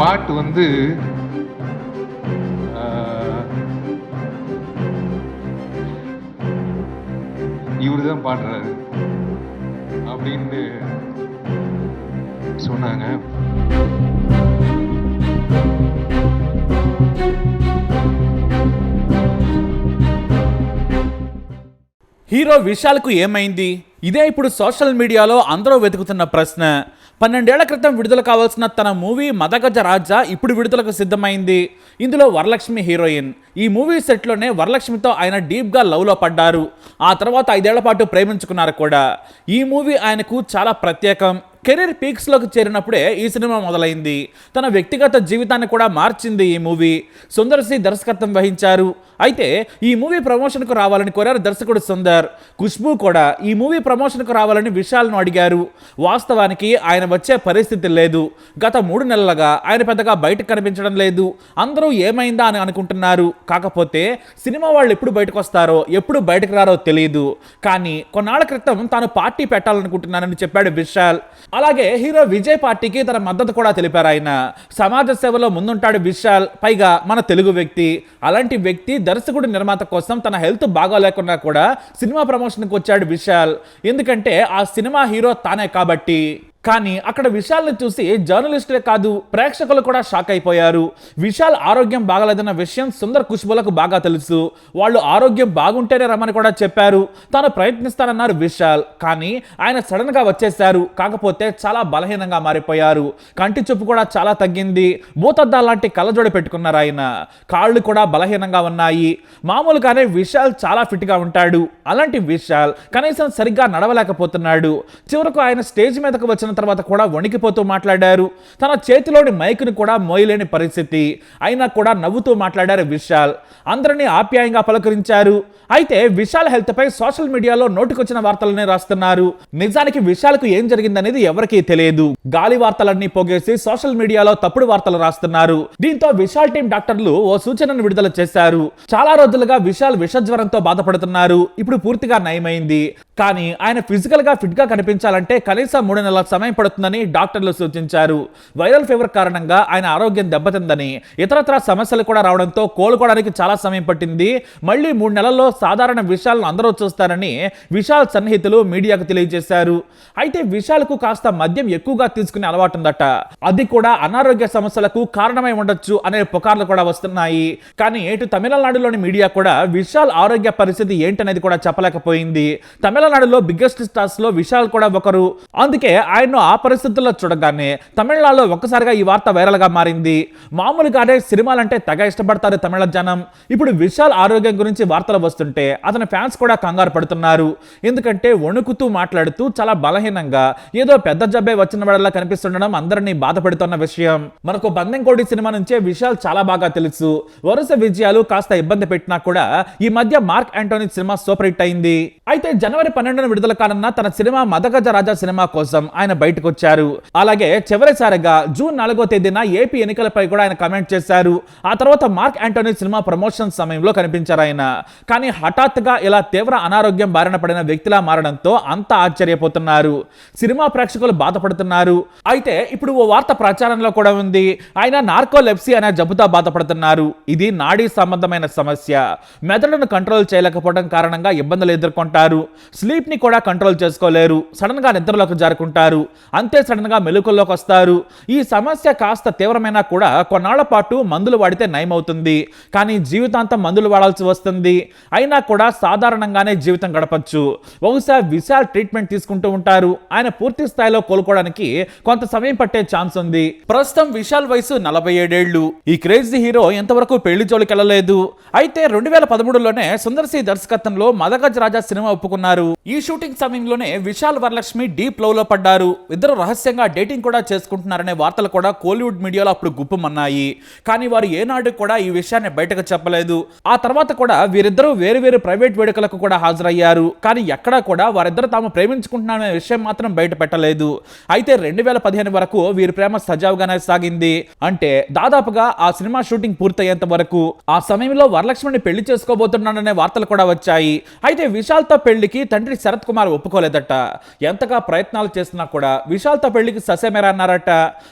பாட்டு வந்து இவரு தான் பாடுறாரு அப்படின்னு சொன்னாங்க హీరో విశాల్కు ఏమైంది ఇదే ఇప్పుడు సోషల్ మీడియాలో అందరూ వెతుకుతున్న ప్రశ్న పన్నెండేళ్ళ క్రితం విడుదల కావాల్సిన తన మూవీ మదగజ రాజా ఇప్పుడు విడుదలకు సిద్ధమైంది. ఇందులో వరలక్ష్మి హీరోయిన్. ఈ మూవీ సెట్లోనే వరలక్ష్మితో ఆయన డీప్గా లవ్లో పడ్డారు. ఆ తర్వాత ఐదేళ్ళ పాటు ప్రేమించుకున్నారు కూడా. ఈ మూవీ ఆయనకు చాలా ప్రత్యేకం. కెరీర్ పీక్స్లోకి చేరినప్పుడే ఈ సినిమా మొదలైంది. తన వ్యక్తిగత జీవితాన్ని కూడా మార్చింది ఈ మూవీ. సుందర్ సి దర్శకత్వం వహించారు. అయితే ఈ మూవీ ప్రమోషన్కు రావాలని కోరారు దర్శకుడు సుందర్. ఖుష్బూ కూడా ఈ మూవీ ప్రమోషన్కు రావాలని విశాల్ను అడిగారు. వాస్తవానికి ఆయన వచ్చే పరిస్థితి లేదు. గత మూడు నెలలుగా ఆయన పెద్దగా బయటకు కనిపించడం లేదు. అందరూ ఏమైందా అని అనుకుంటున్నారు. కాకపోతే సినిమా వాళ్ళు ఎప్పుడు బయటకు వస్తారో ఎప్పుడు బయటకు రారో తెలియదు కానీ కొన్నాళ్ళ క్రితం తాను పార్టీ పెట్టాలనుకుంటున్నానని చెప్పాడు విశాల్. అలాగే హీరో విజయ్ పార్టీకి తన మద్దతు కూడా తెలిపారు ఆయన. సమాజ సేవలో ముందుంటాడు విశాల్ పైగా మన తెలుగు వ్యక్తి. అలాంటి వ్యక్తి దర్శకుడు నిర్మాత కోసం తన హెల్త్ బాగోలేకున్నా కూడా సినిమా ప్రమోషన్కి వచ్చాడు విశాల్. ఎందుకంటే ఆ సినిమా హీరో తానే కాబట్టి. కానీ అక్కడ విశాల్ని చూసి జర్నలిస్టులే కాదు ప్రేక్షకులు కూడా షాక్ అయిపోయారు. విశాల్ ఆరోగ్యం బాగలేదన్న విషయం సుందర్ కుష్బులకు బాగా తెలుసు. వాళ్ళు ఆరోగ్యం బాగుంటేనే రమ్మని కూడా చెప్పారు. తాను ప్రయత్నిస్తానన్నారు విశాల్. కానీ ఆయన సడన్గా వచ్చేశారు. కాకపోతే చాలా బలహీనంగా మారిపోయారు. కంటి చూపు కూడా చాలా తగ్గింది. భూతద్దాలు లాంటి కళ్ళజోడు పెట్టుకున్నారు ఆయన. కాళ్ళు కూడా బలహీనంగా ఉన్నాయి. మామూలుగానే విశాల్ చాలా ఫిట్గా ఉంటాడు. అలాంటి విశాల్ కనీసం సరిగ్గా నడవలేకపోతున్నాడు. చివరకు ఆయన స్టేజ్ మీదకు వచ్చిన తర్వాత కూడా వణికిపోతూ మాట్లాడారు. తన చేతిలోని మైక్ను కూడా మోయలేని పరిస్థితి. అయినా కూడా నవ్వుతూ మాట్లాడారు విశాల్. అందరినీ ఆప్యాయంగా పలకరించారు. అయితే విశాల్ హెల్త్ పై సోషల్ మీడియాలో నోటికొచ్చిన వార్తలనే రాస్తున్నారు. నిజానికి విశాల్కు ఏం జరిగిందనేది ఎవరికీ తెలియదు. గాలి వార్తలన్నీ పోగేసి సోషల్ మీడియాలో తప్పుడు వార్తలు రాస్తున్నారు. దీంతో విశాల్ టీం డాక్టర్లు ఓ సూచనను విడుదల చేశారు. చాలా రోజులుగా విశాల్ విషజ్వరంతో బాధపడుతున్నారు. ఇప్పుడు పూర్తిగా నయమైంది. కానీ ఆయన ఫిజికల్గా ఫిట్గా కనిపించాలంటే కనీసం మూడు నెలల సమయం పడుతుందని డాక్టర్లు సూచించారు. వైరల్ ఫీవర్ కారణంగా ఆయన ఆరోగ్యం దెబ్బతిందని ఇతరత్ర సమస్యలు కూడా రావడంతో కోలుకోవడానికి చాలా సమయం పట్టింది. మళ్ళీ మూడు నెలల్లో సాధారణ విషయాలను అందరూ చూస్తారని విశాల్ సన్నిహితులు మీడియాకు తెలియజేశారు. అయితే విశాల్కు కాస్త మద్యం ఎక్కువగా తీసుకునే అలవాటు ఉందట. అది కూడా అనారోగ్య సమస్యలకు కారణమై ఉండొచ్చు అనే పుకార్లు కూడా వస్తున్నాయి. కానీ ఇటు తమిళనాడులోని మీడియా కూడా విశాల్ ఆరోగ్య పరిస్థితి ఏంటనేది కూడా చెప్పలేకపోయింది. తమిళనాడులో బిగ్గెస్ట్ స్టార్స్లో విశాల్ కూడా ఒకరు. అందుకే ఆయన ఆయన్ను ఆ పరిస్థితుల్లో చూడగానే తమిళనాడులో ఒక్కసారిగా ఈ వార్త వైరల్గా మారింది. మామూలుగానే సినిమాలంటే తెగ ఇష్టపడతారు తమిళ జనం. ఇప్పుడు విశాల్ ఆరోగ్యం గురించి వార్తలు వస్తుంటే అతని ఫ్యాన్స్ కూడా కంగారు పడుతున్నారు. ఎందుకంటే వణుకుతూ మాట్లాడుతూ చాలా బలహీనంగా ఏదో పెద్ద జబ్బే వచ్చిన వాడలా కనిపిస్తుండడం అందరినీ బాధపడుతున్న విషయం. మనకు బందెంకోడి సినిమా నుంచే విశాల్ చాలా బాగా తెలుసు. వరుస విజయాలు కాస్త ఇబ్బంది పెట్టినా కూడా ఈ మధ్య Mark Antony cinema super hit అయింది. అయితే జనవరి పన్నెండున విడుదల కానున్న తన సినిమా మదగజ రాజా సినిమా కోసం ఆయన బయటకు వచ్చారు అలాగే చివరిసారిగా జూన్ నాలుగో తేదీన ఏపీ ఎన్నికలపై కూడా ఆయన కమెంట్ చేశారు. ఆ తర్వాత మార్క్ యాంటోనీ సినిమా ప్రమోషన్ సమయంలో కనిపించారు ఆయన. కానీ హఠాత్తుగా ఇలా తీవ్ర అనారోగ్యం బారిన పడిన వ్యక్తిలా మారడంతో అంతా ఆశ్చర్యపోతున్నారు. సినిమా ప్రేక్షకులు బాధపడుతున్నారు. అయితే ఇప్పుడు ఓ వార్త ప్రచారంలో కూడా ఉంది. ఆయన నార్కోలెప్సీ అనే జబ్బుతో బాధపడుతున్నారు. ఇది నాడీ సంబంధమైన సమస్య. మెదడును కంట్రోల్ చేయలేకపోవడం కారణంగా ఇబ్బందులు ఎదుర్కొంటారు. స్లీప్ని కూడా కంట్రోల్ చేసుకోలేరు. సడన్గా నిద్రలోకి జారుకుంటారు. అంతే సడన్గా మెలకుల్లోకి వస్తారు. ఈ సమస్య కాస్త తీవ్రమైనా కూడా కొన్నాళ్ళ పాటు మందులు వాడితే నయమవుతుంది. కానీ జీవితాంతం మందులు వాడాల్సి వస్తుంది. అయినా కూడా సాధారణంగానే జీవితం గడపచ్చు. బహుశా విశాల్ ట్రీట్మెంట్ తీసుకుంటూ ఉంటారు. ఆయన పూర్తి స్థాయిలో కోలుకోవడానికి కొంత సమయం పట్టే ఛాన్స్ ఉంది. ప్రస్తుతం విశాల్ వయసు నలభై ఏడేళ్ళు ఈ క్రేజీ హీరో ఎంతవరకు పెళ్ళి జోలికి వెళ్ళలేదు అయితే రెండు వేల పదమూడులోనే సుందర్సి దర్శకత్వంలో మదగజ్ రాజా సినిమా ఒప్పుకున్నారు. ఈ షూటింగ్ సమయంలోనే విశాల్ వరలక్ష్మి డీప్ లవ్లో పడ్డారు. ఇద్దరు రహస్యంగా డేటింగ్ కూడా చేసుకుంటున్నారనే వార్తలు కూడా కోలీవుడ్ మీడియాలో అప్పుడు గుప్పమన్నాయి. కానీ వారు ఏనాడు కూడా ఈ విషయాన్ని బయటకు చెప్పలేదు. ఆ తర్వాత కూడా వీరిద్దరూ వేరు వేరు ప్రైవేట్ వేడుకలకు కూడా హాజరయ్యారు. కానీ ఎక్కడా కూడా వారిద్దరు తాము ప్రేమించుకుంటున్నారనే విషయం మాత్రం బయట పెట్టలేదు అయితే రెండు వేల పదిహేను వరకు వీరి ప్రేమ సజావుగానే సాగింది. అంటే దాదాపుగా ఆ సినిమా షూటింగ్ పూర్తయ్యేంత వరకు ఆ సమయంలో వరలక్ష్మిని పెళ్ళి చేసుకోబోతున్నాడనే వార్తలు కూడా వచ్చాయి. అయితే విశాల్తో పెళ్ళికి తండ్రి శరత్ కుమార్ ఒప్పుకోలేదట. ఎంతగా ప్రయత్నాలు చేసినా కూడా విశాల్తో పెళ్ళికి ససేమేరా అన్నారట.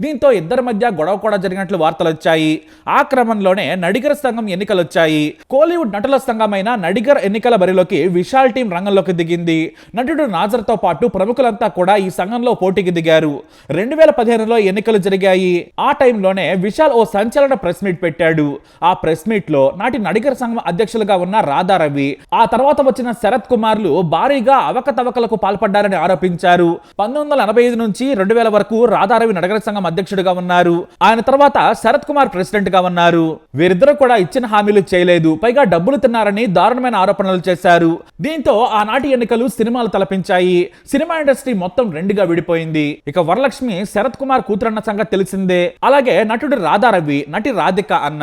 దీంతో ఇద్దరి మధ్య గొడవ కూడా జరిగినట్లు వార్తలు వచ్చాయి. ఆ క్రమంలోనే నడిగర్ సంఘం ఎన్నికలు వచ్చాయి. కోలీవుడ్ నటుల సంఘమైన నడిగర్ ఎన్నికల బరిలోకి విశాల్ టీం రంగంలోకి దిగింది. నటుడు నాజర్తో పాటు ప్రముఖులంతా కూడా ఈ సంఘంలో పోటీకి దిగారు. రెండు వేల పదిహేనులో ఎన్నికలు జరిగాయి. ఆ టైంలోనే విశాల్ ఓ సంచలన ప్రెస్ మీట్ పెట్టాడు. ఆ ప్రెస్ మీట్లో నాటి నడిగర్ సంఘం అధ్యక్షులుగా ఉన్న రాధారవి ఆ తర్వాత వచ్చిన శరత్ కుమార్లు భారీగా అవకతవకలకు పాల్పడ్డారని ఆరోపించారు. పంతొమ్మిది వందల ఎనభై ఐదు నుంచి రెండు వేల వరకు రాధారవి నడగర సంఘం అధ్యక్షుడిగా ఉన్నారు. ఆయన తర్వాత శరత్ కుమార్ ప్రెసిడెంట్గా ఉన్నారు. వీరిద్దరూ కూడా ఇచ్చిన హామీలు చేయలేదు. పైగా డబ్బులు తిన్నారని దారుణమైన ఆరోపణలు చేశారు. దీంతో ఆనాటి ఎన్నికలు సినిమాలు తలపించాయి. సినిమా ఇండస్ట్రీ మొత్తం రెండుగా విడిపోయింది. ఇక వరలక్ష్మి శరత్ కుమార్ కూతురన్న సంగతి తెలిసిందే. అలాగే నటుడు రాధారవి నటి రాధిక అన్న.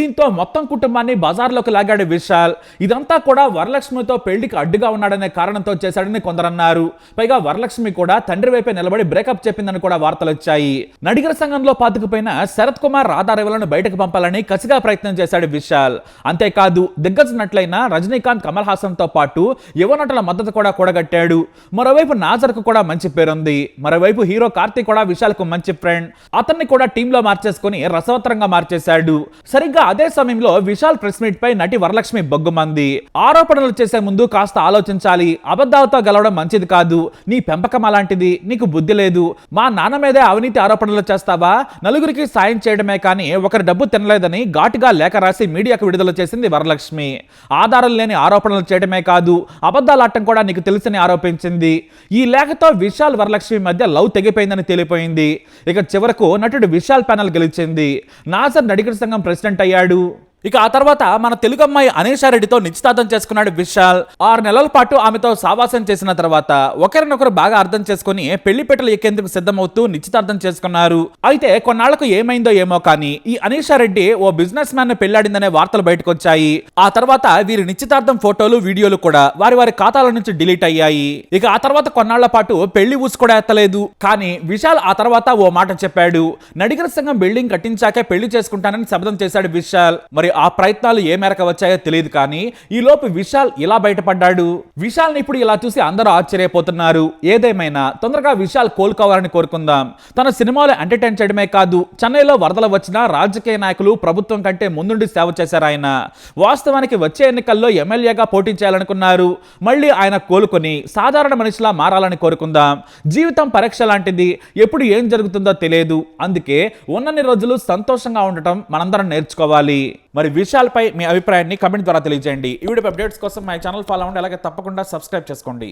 దీంతో మొత్తం కుటుంబాన్ని బజార్లోకి లాగాడు విశాల్. ఇదంతా కూడా వరలక్ష్మితో పెళ్ళికి అడ్డుగా ఉన్నాడనే కారణంతో చేశాడని కొందరన్నారు. పైగా వరలక్ష్మి కూడా తండ్రి వైపు నిలబడి బ్రేకప్ చెప్పిందని కూడా వార్తలు వచ్చాయి. నడిగర సంఘంలో పాతుకుపోయిన శరత్ కుమార్ రాధారవిలను బయటకు పంపాలని కసిగా ప్రయత్నం చేశాడు విశాల్. అంతేకాదు దిగ్గజ నటులైన రజనీకాంత్ కమల్ హాసన్తో పాటు యువ నటుల మద్దతు కూడా కూడగట్టాడు. మరోవైపు నాజర్కు కూడా మంచి పేరుంది. మరోవైపు హీరో కార్తీక్ కూడా విశాల్కు మంచి ఫ్రెండ్. అతన్ని కూడా టీంలో మార్చేసుకుని రసవత్తరంగా మార్చేశాడు. సరిగ్గా అదే సమయంలో విశాల్ ప్రెస్ మీట్ పై నటి వరలక్ష్మి బొగ్గుమంది. ఆరోపణలు చేసే ముందు కాస్త ఆలోచించాలి. అబద్ధాలతో గెలవడం మంచిది కాదు. నీ పెంపకం అలాంటిది. నీ నీకు బుద్ధి లేదు. మా నాన్న మీదే అవినీతి ఆరోపణలు చేస్తావా? నలుగురికి సాయం చేయడమే కానీ ఒకరి డబ్బు తినలేదని ఘాటుగా లేఖ రాసి మీడియాకు విడుదల చేసింది వరలక్ష్మి. ఆధారం లేని ఆరోపణలు చేయడమే కాదు అబద్ధాలు ఆడటం కూడా నీకు తెలుసని ఆరోపించింది. ఈ లేఖతో విశాల్ వరలక్ష్మి మధ్య లవ్ తెగిపోయిందని తెలిపోయింది. ఇక చివరకు నటుడు విశాల్ ప్యానల్ గెలిచింది. నాసర్ నడిగర్ సంఘం ప్రెసిడెంట్ అయ్యాడు. ఇక ఆ తర్వాత మన తెలుగు అమ్మాయి అనీషారెడ్డితో నిశ్చితార్థం చేసుకున్నాడు విశాల్. ఆరు నెలల పాటు ఆమెతో సావాసం చేసిన తర్వాత ఒకరినొకరు బాగా అర్థం చేసుకుని పెళ్ళి పెట్టలు ఎక్కేందుకు సిద్ధమవుతూ నిశ్చితార్థం చేసుకున్నారు. అయితే కొన్నాళ్ళకు ఏమైందో ఏమో కానీ ఈ అనీషారెడ్డి ఓ బిజినెస్ మ్యాన్ను పెళ్ళాడిందనే వార్తలు బయటకు వచ్చాయి ఆ తర్వాత వీరి నిశ్చితార్థం ఫోటోలు వీడియోలు కూడా వారి వారి ఖాతాల నుంచి డిలీట్ అయ్యాయి. ఇక ఆ తర్వాత కొన్నాళ్ళ పాటు పెళ్ళి ఊసు కూడా ఎత్తలేదు. కానీ విశాల్ ఆ తర్వాత ఓ మాట చెప్పాడు. నడిగర సంఘం బిల్డింగ్ కట్టించాకే పెళ్ళి చేసుకుంటానని శబ్దం చేశాడు విశాల్. మరి ఆ ప్రయత్నాలు ఏ మేరకు వచ్చాయో తెలియదు కానీ ఈ లోపు విశాల్ ఇలా బయటపడ్డాడు. విశాల్ని ఇప్పుడు ఇలా చూసి అందరూ ఆశ్చర్యపోతున్నారు. ఏదేమైనా తొందరగా విశాల్ కోలుకోవాలని కోరుకుందాం. తన సినిమాలు ఎంటర్టైన్ చేయడమే కాదు చెన్నైలో వరదలు వచ్చినా రాజకీయ నాయకులు ప్రభుత్వం కంటే ముందుండి సేవ చేశారు ఆయన. వాస్తవానికి వచ్చే ఎన్నికల్లో ఎమ్మెల్యేగా పోటీ చేయాలనుకున్నారు. మళ్ళీ ఆయన కోలుకొని సాధారణ మనిషిలా మారాలని కోరుకుందాం. జీవితం పరీక్ష లాంటిది. ఎప్పుడు ఏం జరుగుతుందో తెలియదు. అందుకే ఉన్నన్ని రోజులు సంతోషంగా ఉండటం మనందరం నేర్చుకోవాలి. మరి విషయాలపై మీ అభిప్రాయాన్ని కమెంట్ ద్వారా తెలియజేయండి. ఈ వీడియో అప్డేట్స్ కోసం మా ఛానల్ ఫాలో అవ్వండి. అలాగే తప్పకుండా సబ్స్క్రైబ్ చేసుకోండి.